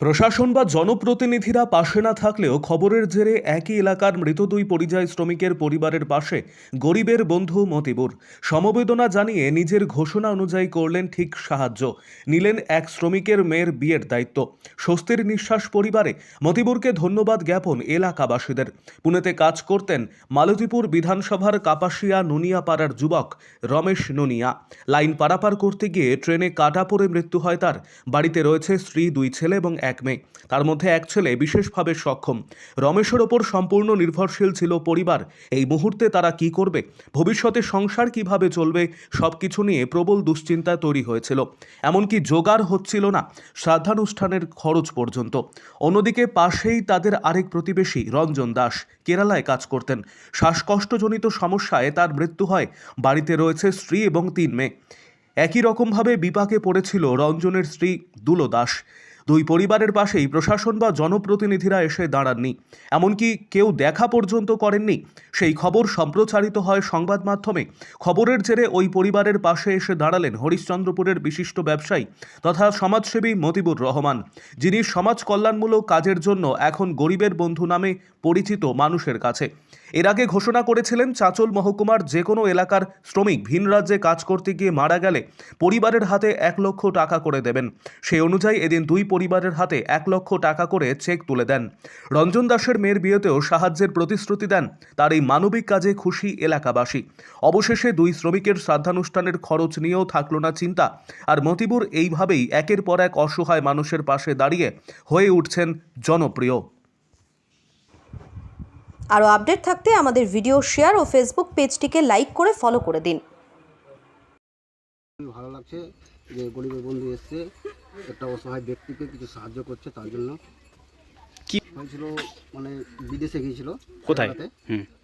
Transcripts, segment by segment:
প্রশাসন বা জনপ্রতিনিধিরা পাশে না থাকলেও খবরের জেরে একই এলাকার মৃত দুই পরিযায়ী শ্রমিকের পরিবারের পাশে গরিবের বন্ধু মতিবুর। সমবেদনা জানিয়ে নিজের ঘোষণা অনুযায়ী করলেন ঠিক সাহায্য। নিলেন এক শ্রমিকের মেয়ের বিয়ের দায়িত্ব। স্বস্তির নিঃশ্বাস পরিবারে মতিবুরকে ধন্যবাদ জ্ঞাপন এলাকাবাসীদের। পুনেতে কাজ করতেন মালতীপুর বিধানসভার কাপাসিয়া নুনিয়াপাড়ার যুবক রমেশ নুনিয়া। লাইন পারাপার করতে গিয়ে ট্রেনে কাটা পড়ে মৃত্যু হয় তার। বাড়িতে রয়েছে স্ত্রী, দুই ছেলে এবং এক মেয়ে। তার মধ্যে এক ছেলে বিশেষভাবে সক্ষম। রমেশের ওপর সম্পূর্ণ নির্ভরশীল ছিল পরিবার। এই মুহূর্তে তারা কি করবে? ভবিষ্যতে সংসার কীভাবে চলবে? সব কিছু নিয়ে প্রবল দুশ্চিন্তা তৈরি হয়েছিল। এমনকি জোগাড় হচ্ছিল না শ্রাদ্ধানুষ্ঠানের খরচ পর্যন্ত। অন্যদিকে পাশেই তাদের আরেক প্রতিবেশী রঞ্জন দাস কেরালায় কাজ করতেন। শ্বাসকষ্টজনিত সমস্যায় তার মৃত্যু হয়। বাড়িতে রয়েছে স্ত্রী এবং তিন মেয়ে। একই রকমভাবে বিপাকে পড়েছিল রঞ্জনের স্ত্রী দুলো দাস। দুই পরিবারের পাশেই প্রশাসন বা জনপ্রতিনিধিরা এসে দাঁড়াননি। এমনকি কেউ দেখা পর্যন্ত করেননি। সেই খবর সম্প্রচারিত হয় সংবাদ মাধ্যমে। খবরের জেরে ওই পরিবারের পাশে এসে দাঁড়ালেন হরিশ্চন্দ্রপুরের বিশিষ্ট ব্যবসায়ী তথা সমাজসেবী মতিবুর রহমান, যিনি সমাজ কল্যাণমূলক কাজের জন্য এখন গরিবের বন্ধু নামে পরিচিত মানুষের কাছে। এর আগে ঘোষণা করেছিলেন চাঁচল মহকুমার যে কোনো এলাকার শ্রমিক ভিন রাজ্যে কাজ করতে গিয়ে মারা গেলে পরিবারের হাতে এক লক্ষ টাকা করে দেবেন। সেই অনুযায়ী এদিন দুই পরিবারের হাতে এক লক্ষ টাকা করে চেক তুলে দেন। রঞ্জন দাসের মেয়ের বিয়েতেও সাহায্যের প্রতিশ্রুতি দেন তার এই মানবিক কাজে খুশি এলাকাবাসী। অবশেষে দুই শ্রমিকের শ্রাদ্ধানুষ্ঠানের খরচ নিয়েও থাকল না চিন্তা। আর মতিবুর এইভাবেই একের পর এক অসহায় মানুষের পাশে দাঁড়িয়ে হয়ে উঠছেন জনপ্রিয়। আরও আপডেট থাকতে আমাদের ভিডিও শেয়ার ও ফেসবুক পেজটিকে লাইক করে ফলো করে দিন। ভালো লাগছে যে গরিবের বন্ধু এসছে। একটা অসহায় ব্যক্তিকে কিছু সাহায্য করছে তার জন্য। কি? হয়েছিল মানে বিদেশে গিয়েছিল। কোথায়?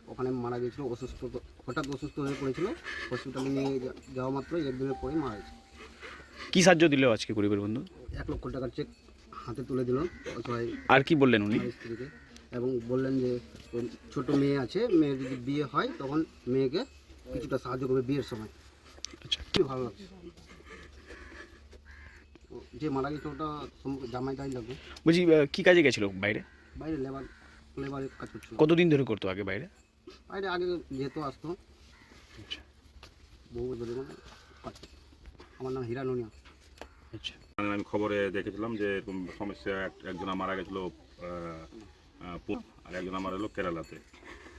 ওখানে মারা গিয়েছিল অসুস্থ হঠাৎ অসুস্থ হয়ে পড়েছিল। হসপিটালে নিয়ে যাওয়া মাত্র একদিনের পরে মারা গেছে। কি সাহায্য দিল আজকে গরিবের বন্ধু? এক লক্ষ টাকার চেক হাতে তুলে দিল অসহায় আর কি বললেন উনি? স্ত্রীকে। এবং বললেন যে ছোট মেয়ে আছে মেয়ের যদি বিয়ে হয় তখন মেয়েকে কিছুটা সাহায্য করবে বিয়ের সময়। আচ্ছা। ভালো লাগছে। যে মারা গেছে ওটা জামাই তাই লাগবে। বলছি কি কাজে গেছিল বাইরে? বাইরে লেবার লেবারের কাজ করছিল। কতদিন ধরে করতো আগে বাইরে? বাইরে আগে যেহেতু আসতো। আচ্ছা। বহু ধরে মানে আমার নাম হীরা নুনিয়া। আচ্ছা। আমি খবরে দেখেছিলাম যে এরকম সমস্যা এক- একজন মারা গেছিল আর একজন মারা গেলো কেরালাতে।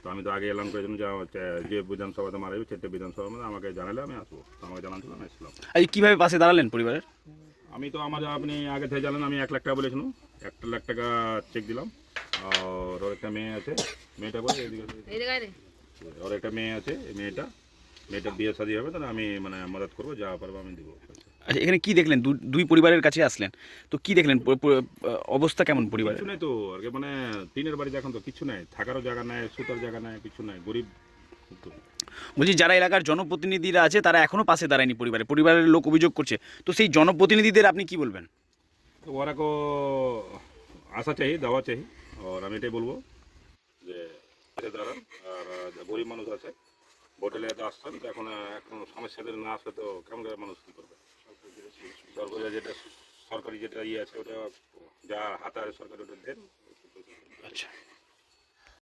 তো আমি তো আগে এলাম করেছিলাম যে আমার চে- যে বিধানসভাতে মারা যাবে সেটা বিধানসভা মধ্যে আমাকে জানালে আমি আসব। আমাকে জানাচ্ছিল আমি এসলাম আজ কীভাবে পাশে দাঁড়ালেন পরিবারের? আমি তো আমার আপনি আগে থেকে জানেন আমি এক লাখ টাকা বলেছিলাম। একটা লাখ টাকা চেক দিলাম। আর ওর একটা মেয়ে আছে মেয়েটা বলে ওর একটা মেয়ে আছে এই মেয়েটা। মেয়েটা বিয়ে শাদি হবে তাহলে আমি মানে মদত করব যা পারব আমি দেবো। আচ্ছা এখানে কি দেখলেন? দু- দুই পরিবারের কাছে আসলেন। তো কি দেখলেন? অবস্থা কেমন পরিবারের? কিছু নেই তো আর মানে টিনের বাড়ি দেখুন তো কিছু নাই। থাকারও জায়গা নাই সুতার জায়গা নাই কিছু নাই। গরিব তো। বলছি যারা এলাকার জনপ্রতিনিধিরা আছে তারা এখনও পাশে দাঁড়ায়নি পরিবারে। পরিবারের লোক অভিযোগ করছে। তো সেই জনপ্রতিনিধিদের আপনি কি বলবেন? তো ওরা কো আশা চাই দেওয়া চাই। আর আমি এটাই বলব যে দাঁড়ান আর গরিব মানুষ আছে হোটেলে তো আসছেন তো এখন এখন সমস্যাদের না আসলে তো কেমন করে মানুষ কী করবে? সরকারি যেটা সরকারি যেটা ইয়ে আছে ওটা যা হাতে সরকারি ওটা দেন। আচ্ছা।